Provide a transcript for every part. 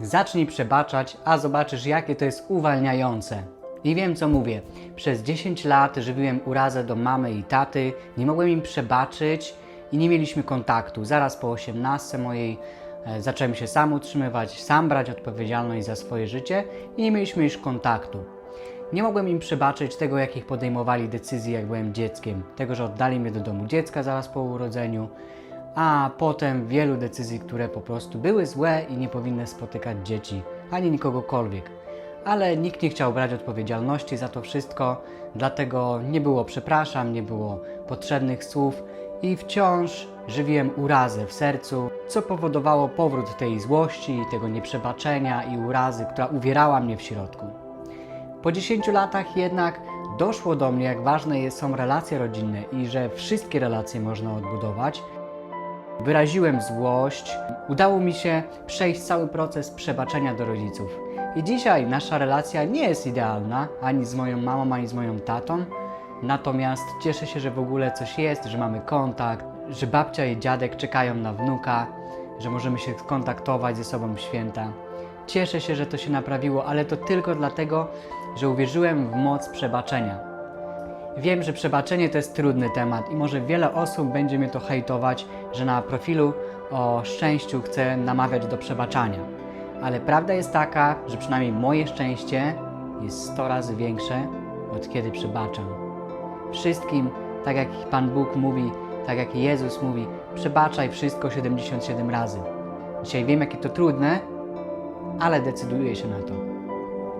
Zacznij przebaczać, a zobaczysz, jakie to jest uwalniające. I wiem, co mówię. Przez 10 lat żywiłem urazę do mamy i taty, nie mogłem im przebaczyć i nie mieliśmy kontaktu. Zaraz po 18 mojej e, zacząłem się sam utrzymywać, sam brać odpowiedzialność za swoje życie i nie mieliśmy już kontaktu. Nie mogłem im przebaczyć tego, jakich podejmowali decyzje, jak byłem dzieckiem. Tego, że oddali mnie do domu dziecka zaraz po urodzeniu, a potem wielu decyzji, które po prostu były złe i nie powinny spotykać dzieci, ani nikogokolwiek. Ale nikt nie chciał brać odpowiedzialności za to wszystko, dlatego nie było przepraszam, nie było potrzebnych słów i wciąż żywiłem urazę w sercu, co powodowało powrót tej złości, tego nieprzebaczenia i urazy, która uwierała mnie w środku. Po 10 latach jednak doszło do mnie, jak ważne są relacje rodzinne i że wszystkie relacje można odbudować. Wyraziłem złość, udało mi się przejść cały proces przebaczenia do rodziców. I dzisiaj nasza relacja nie jest idealna ani z moją mamą, ani z moją tatą. Natomiast cieszę się, że w ogóle coś jest, że mamy kontakt, że babcia i dziadek czekają na wnuka, że możemy się skontaktować ze sobą w święta. Cieszę się, że to się naprawiło, ale to tylko dlatego, że uwierzyłem w moc przebaczenia. Wiem, że przebaczenie to jest trudny temat i może wiele osób będzie mnie to hejtować, że na profilu o szczęściu chcę namawiać do przebaczania. Ale prawda jest taka, że przynajmniej moje szczęście jest 100 razy większe od kiedy przebaczam. Wszystkim, tak jak Pan Bóg mówi, tak jak Jezus mówi, przebaczaj wszystko 77 razy. Dzisiaj wiem, jakie to trudne, ale decyduję się na to.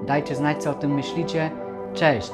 Dajcie znać, co o tym myślicie. Cześć!